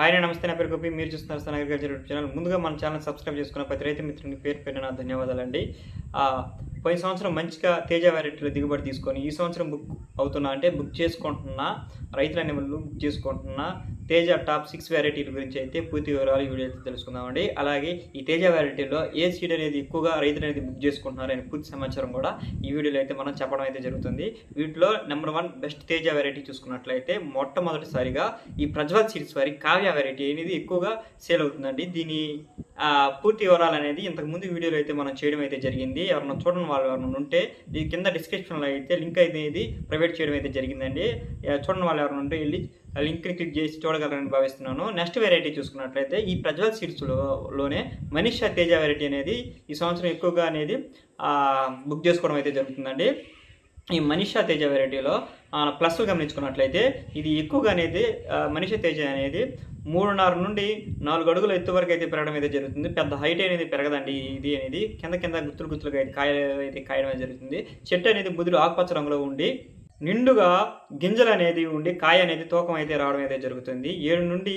ఆయన నమస్తే నా పేరు గోపి. మీరు చూస్తున్నారు సన్ అగ్రికల్చర్ యూట్యూబ్ ఛానల్. ముందుగా మన ఛానల్ సబ్స్క్రైబ్ చేసుకున్న ప్రతి రైతు మిత్రుని పేరు పేరు నా ధన్యవాదాలండి. ఆ, పోయిన సంవత్సరం మంచిగా తేజ వెరైటీలో దిగుబడి తీసుకొని ఈ సంవత్సరం బుక్ అవుతున్నా అంటే బుక్ చేసుకుంటున్నా రైతులు అనే వాళ్ళు బుక్ చేసుకుంటున్నా తేజ టాప్ సిక్స్ వెరైటీల గురించి అయితే పూర్తి వివరాలు వీడియో అయితే తెలుసుకుందామండి. అలాగే ఈ తేజ వెరైటీలో ఏ సీడ్ అనేది ఎక్కువగా రైతులు అనేది బుక్ చేసుకుంటున్నారు అనే పూర్తి సమాచారం కూడా ఈ వీడియోలో అయితే మనం చెప్పడం అయితే జరుగుతుంది. వీటిలో number one best Teja variety చూసుకున్నట్లయితే మొట్టమొదటిసారిగా ఈ ప్రజ్వల్ సీడ్స్ వారి కావ్య వెరైటీ అనేది ఎక్కువగా సేల్ అవుతుందండి. దీని పూర్తి వివరాలు అనేది ఇంతకు ముందు వీడియోలో అయితే మనం చేయడం అయితే జరిగింది. ఎవరైనా చూడని వాళ్ళు ఎవరైనా ఉంటే దీని కింద డిస్క్రిప్షన్లో అయితే లింక్ అనేది ప్రొవైడ్ చేయడం అయితే జరిగిందండి. చూడని వాళ్ళు ఎవరైనా ఉంటే వెళ్ళి లింక్ని క్లిక్ చేసి చూడగలరని భావిస్తున్నాను. నెక్స్ట్ వెరైటీ చూసుకున్నట్లయితే ఈ ప్రజ్వల్ సీడ్స్లోనే లోనే మనీషా తేజ వెరైటీ అనేది ఈ సంవత్సరం ఎక్కువగా అనేది బుక్ చేసుకోవడం అయితే జరుగుతుందండి. ఈ మనీషా తేజ వెరైటీలో ప్లస్ గమనించుకున్నట్లయితే ఇది ఎక్కువగా అనేది ఆ, మనీషా తేజ అనేది మూడున్నర నుండి నాలుగు అడుగుల ఎత్తు వరకు అయితే పెరగడం అయితే జరుగుతుంది. పెద్ద హైట్ అనేది పెరగదండి ఇది అనేది. కింద కింద గుత్తులు గుత్తులుగా అయితే కాయ అయితే కాయడం అయితే జరుగుతుంది. చెట్టు అనేది ముదురు ఆకుపచ్చ రంగులో ఉండి నిండుగా గింజలు అనేది ఉండి కాయ అనేది తూకం అయితే రావడం అయితే జరుగుతుంది. ఏడు నుండి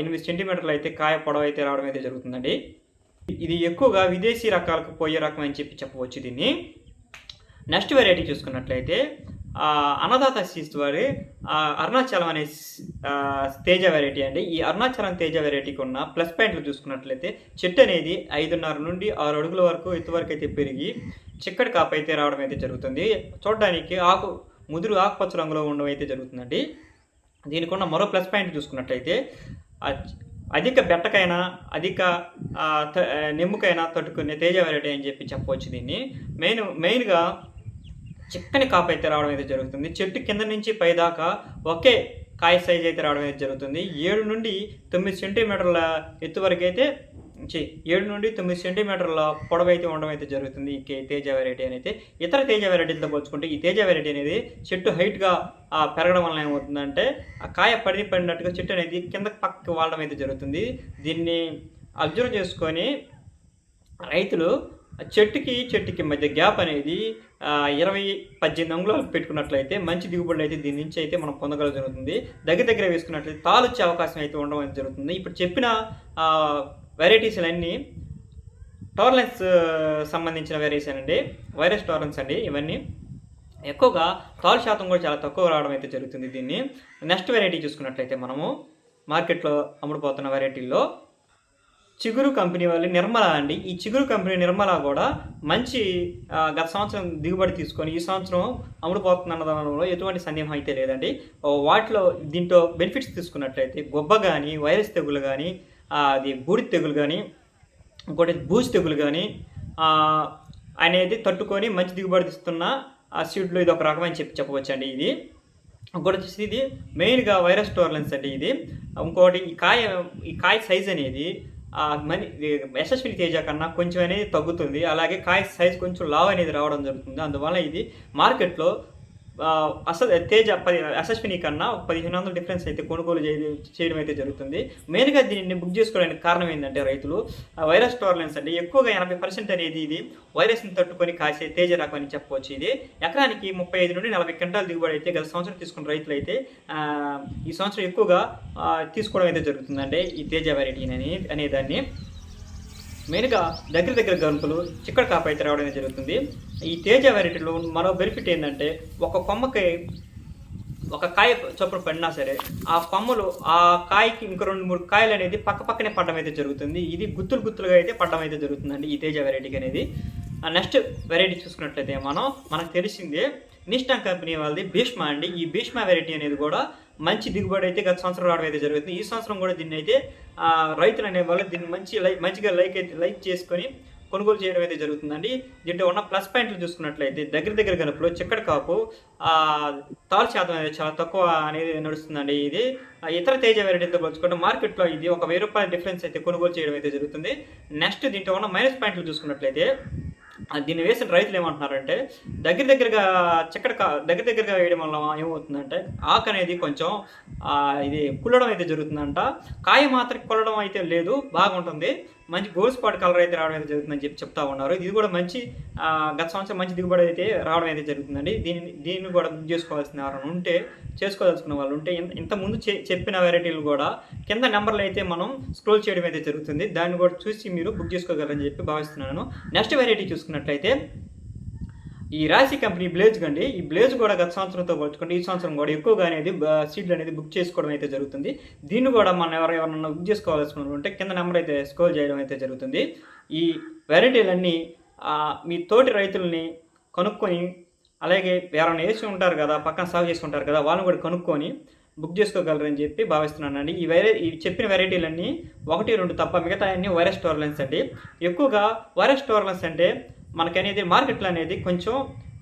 ఎనిమిది సెంటీమీటర్లు అయితే కాయ పొడవు అయితే రావడం అయితే జరుగుతుందండి. ఇది ఎక్కువగా విదేశీ రకాలకు పోయే రకం అని చెప్పి చెప్పవచ్చు దీన్ని. నెక్స్ట్ వెరైటీ చూసుకున్నట్లయితే అన్నదాత సీస్ వారి అరుణాచలం అనే తేజ వెరైటీ అండి. ఈ అరుణాచలం తేజ వెరైటీకి ఉన్న ప్లస్ పాయింట్లు చూసుకున్నట్లయితే చెట్టు అనేది ఐదున్నర నుండి ఆరు అడుగుల వరకు ఎత్తు వరకు అయితే పెరిగి చిక్కటి కాపు అయితే రావడం అయితే జరుగుతుంది. చూడడానికి ఆకు ముదురు ఆకుపచ్చ రంగులో ఉండడం అయితే జరుగుతుందండి. దీనికి ఉన్న మరో ప్లస్ పాయింట్ చూసుకున్నట్లయితే అధిక బెట్టకైనా అధిక నిమ్ముకైనా తట్టుకునే తేజ వెరైటీ అని చెప్పి చెప్పవచ్చు దీన్ని. మెయిన్ మెయిన్గా చిక్కని కాపు అయితే రావడం అయితే జరుగుతుంది. చెట్టు కింద నుంచి పైదాకా ఒకే కాయ సైజ్ అయితే రావడం అయితే జరుగుతుంది. ఏడు నుండి తొమ్మిది సెంటీమీటర్ల ఎత్తు వరకు అయితే నుంచి ఏడు నుండి తొమ్మిది సెంటీమీటర్ల పొడవు అయితే ఉండడం అయితే జరుగుతుంది ఈ తేజ వెరైటీ అనేది. ఇతర తేజ వెరైటీలతో పోల్చుకుంటే ఈ తేజ వెరైటీ అనేది చెట్టు హైట్గా పెరగడం వల్ల ఏమవుతుందంటే ఆ కాయ పడి పడినట్టుగా చెట్టు అనేది కింద పక్కకి వాడడం అయితే జరుగుతుంది. దీన్ని అబ్జర్వ్ చేసుకొని రైతులు చెట్టుకి చెట్టుకి మధ్య గ్యాప్ అనేది ఇరవై పద్దెనిమిది అంగుళాలు పెట్టుకున్నట్లయితే మంచి దిగుబడులు అయితే దీని నుంచి అయితే మనం పొందగల జరుగుతుంది. దగ్గర దగ్గర వేసుకున్నట్లయితే తాళొచ్చే అవకాశం అయితే ఉండడం అయితే జరుగుతుంది. ఇప్పుడు చెప్పిన వెరైటీస్ అన్నీ టోర్లెన్స్ సంబంధించిన వెరైటీస్ అండి. వైరస్ టోర్లెన్స్ అండి ఇవన్నీ. ఎక్కువగా తాల్ శాతం కూడా చాలా తక్కువ రావడం అయితే జరుగుతుంది దీన్ని. నెక్స్ట్ వెరైటీ చూసుకున్నట్లయితే మనము మార్కెట్లో అమ్ముడుపోతున్న వెరైటీల్లో చిగురు కంపెనీ వాళ్ళు నిర్మల అండి. ఈ చిగురు కంపెనీ నిర్మల కూడా మంచి గత సంవత్సరం దిగుబడి తీసుకొని ఈ సంవత్సరం అమ్ముడుపోతున్న దానిలో ఎటువంటి సందేహం అయితే లేదండి. వాటిలో దీంట్లో బెనిఫిట్స్ తీసుకున్నట్లయితే గొబ్బ కానీ వైరస్ తెగులు కానీ అది బూడిద తెగులు కానీ ఇంకోటి బూజు తెగులు కానీ అనేది తట్టుకొని మంచి దిగుబడి ఇస్తున్న ఆ సీడ్లో ఇది ఒక రకం అని చెప్పి చెప్పవచ్చండి ఇది. ఇంకోటి వచ్చేసి ఇది మెయిన్గా వైరస్ టోర్లెన్స్ అండి ఇది. ఇంకోటి ఈ కాయ ఈ కాయ సైజ్ అనేది మని యశస్విని తేజ కన్నా కొంచెం అనేది తగ్గుతుంది. అలాగే కాయ సైజ్ కొంచెం లావ్ అనేది రావడం జరుగుతుంది. అందువల్ల ఇది మార్కెట్లో అస తేజ పది యశస్విని కన్నా పదిహేను వందల డిఫరెన్స్ అయితే కొనుగోలు చేయడం అయితే జరుగుతుంది. మెయిన్గా దీన్ని బుక్ చేసుకోవడానికి కారణం ఏంటంటే రైతులు వైరస్ టాలరెన్స్ అంటే ఎక్కువగా ఎనభై పర్సెంట్ అనేది ఇది వైరస్ని తట్టుకొని కాసే తేజ రకం అని చెప్పవచ్చు ఇది. ఎకరానికి ముప్పై ఐదు నుండి నలభై క్వింటాల్ దిగుబడి అయితే గత సంవత్సరం తీసుకున్న రైతులు అయితే ఈ సంవత్సరం ఎక్కువగా తీసుకోవడం అయితే జరుగుతుందండి ఈ తేజ వెరైటీ అని అనేదాన్ని మెయిన్గా దగ్గర దగ్గర గంపులు చిక్కడ కాపు అయితే రావడం అనేది జరుగుతుంది. ఈ తేజ వెరైటీలో మరో బెనిఫిట్ ఏంటంటే ఒక కొమ్మకి ఒక కాయ చొప్పున పడినా సరే ఆ కొమ్మలు ఆ కాయకి ఇంకో రెండు మూడు కాయలు అనేది పక్క పక్కనే పడడం అయితే జరుగుతుంది. ఇది గుత్తులు గుత్తులుగా అయితే పడడం అయితే జరుగుతుందండి ఈ తేజ వెరైటీకి అనేది. నెక్స్ట్ వెరైటీ చూసుకున్నట్లయితే మనం మనకు తెలిసిందే నిస్టాన్ కంపెనీ వాళ్ళది భీష్మ అండి. ఈ భీష్మ వెరైటీ అనేది కూడా మంచి దిగుబడి అయితే గత సంవత్సరం రావడం అయితే జరుగుతుంది. ఈ సంవత్సరం కూడా దీన్ని అయితే రైతులు అనేవాళ్ళు దీన్ని మంచి లైక్ మంచిగా లైక్ అయితే లైక్ చేసుకొని కొనుగోలు చేయడం అయితే జరుగుతుందండి. దీంట్లో ఉన్న ప్లస్ పాయింట్లు చూసుకున్నట్లయితే దగ్గర దగ్గర గనుపులో చిక్కడ కాపు తాలు శాతం అనేది చాలా తక్కువ అనేది నడుస్తుందండి ఇది. ఇతర తేజ వెరైటీతో పోల్చుకుంటే మార్కెట్లో ఇది ఒక వెయ్యి రూపాయల డిఫరెన్స్ అయితే కొనుగోలు చేయడం అయితే జరుగుతుంది. నెక్స్ట్ దీంట్లో ఉన్న మైనస్ పాయింట్లు చూసుకున్నట్లయితే దీన్ని వేసిన రైతులు ఏమంటున్నారంటే దగ్గర దగ్గరగా చక్కడ దగ్గర దగ్గరగా వేయడం వల్ల ఏమవుతుందంటే ఆకు అనేది కొంచెం ఇది కుల్లడం అయితే జరుగుతుందంట. కాయ మాత్రం కొల్లడం అయితే లేదు బాగుంటుంది. మంచి గోల్డ్ స్పాట్ కలర్ అయితే రావడం అయితే జరుగుతుందని చెప్పి చెప్తా ఉన్నారు. ఇది కూడా మంచి గత సంవత్సరం మంచి దిగుబడి అయితే రావడం అయితే జరుగుతుందండి. దీన్ని దీన్ని కూడా బుక్ చేసుకోవాల్సిన ఎవరైనా ఉంటే చేసుకోదలుచుకున్న వాళ్ళు ఉంటే ఇంత ముందు చెప్పిన వెరైటీలు కూడా కింద నెంబర్లు అయితే మనం స్క్రోల్ చేయడం అయితే జరుగుతుంది. దాన్ని కూడా చూసి మీరు బుక్ చేసుకోగలరని చెప్పి భావిస్తున్నాను. నెక్స్ట్ వెరైటీ చూసుకున్నట్లయితే ఈ రాశి కంపెనీ బ్లేజ్ కండి. ఈ బ్లేజ్ కూడా గత సంవత్సరంతో పోల్చుకుంటే ఈ సంవత్సరం కూడా ఎక్కువగా అనేది సీట్లు అనేది బుక్ చేసుకోవడం అయితే జరుగుతుంది. దీన్ని కూడా మనం ఎవరు ఎవరన్నా బుక్ చేసుకోవాల్సిన ఉంటే కింద నెంబర్ అయితే స్క్రోల్ చేయడం అయితే జరుగుతుంది. ఈ వెరైటీలన్నీ మీ తోటి రైతుల్ని కనుక్కొని అలాగే ఎవరైనా వేసి ఉంటారు కదా పక్కన సాగు చేసి ఉంటారు కదా వాళ్ళని కూడా కనుక్కొని బుక్ చేసుకోగలరని చెప్పి భావిస్తున్నానండి. ఈ వైరై ఈ చెప్పిన వెరైటీలన్నీ ఒకటి రెండు తప్ప మిగతా అన్ని వైరస్ టోర్లెన్స్ అండి. ఎక్కువగా వైరస్ టోర్లెన్స్ అంటే మనకనేది మార్కెట్లో అనేది కొంచెం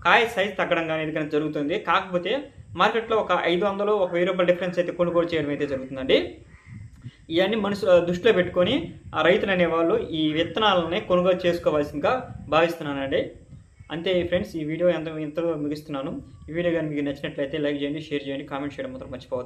కాయ సైజ్ తగ్గడం అనేది కానీ జరుగుతుంది. కాకపోతే మార్కెట్లో ఒక ఐదు వందలు ఒక వెయ్యి రూపాయల డిఫరెన్స్ అయితే కొనుగోలు చేయడం అయితే జరుగుతుందండి. ఇవన్నీ మనసు దృష్టిలో పెట్టుకొని ఆ రైతులు అనేవాళ్ళు ఈ విత్తనాలని కొనుగోలు చేసుకోవాల్సిందిగా భావిస్తున్నానండి. అంతే ఫ్రెండ్స్ ఈ వీడియో ఎంత ఇంతలో ముగిస్తున్నాను. ఈ వీడియో కానీ మీకు నచ్చినట్లయితే లైక్ చేయండి షేర్ చేయండి కామెంట్ చేయడం మాత్రం మర్చిపోవద్దు.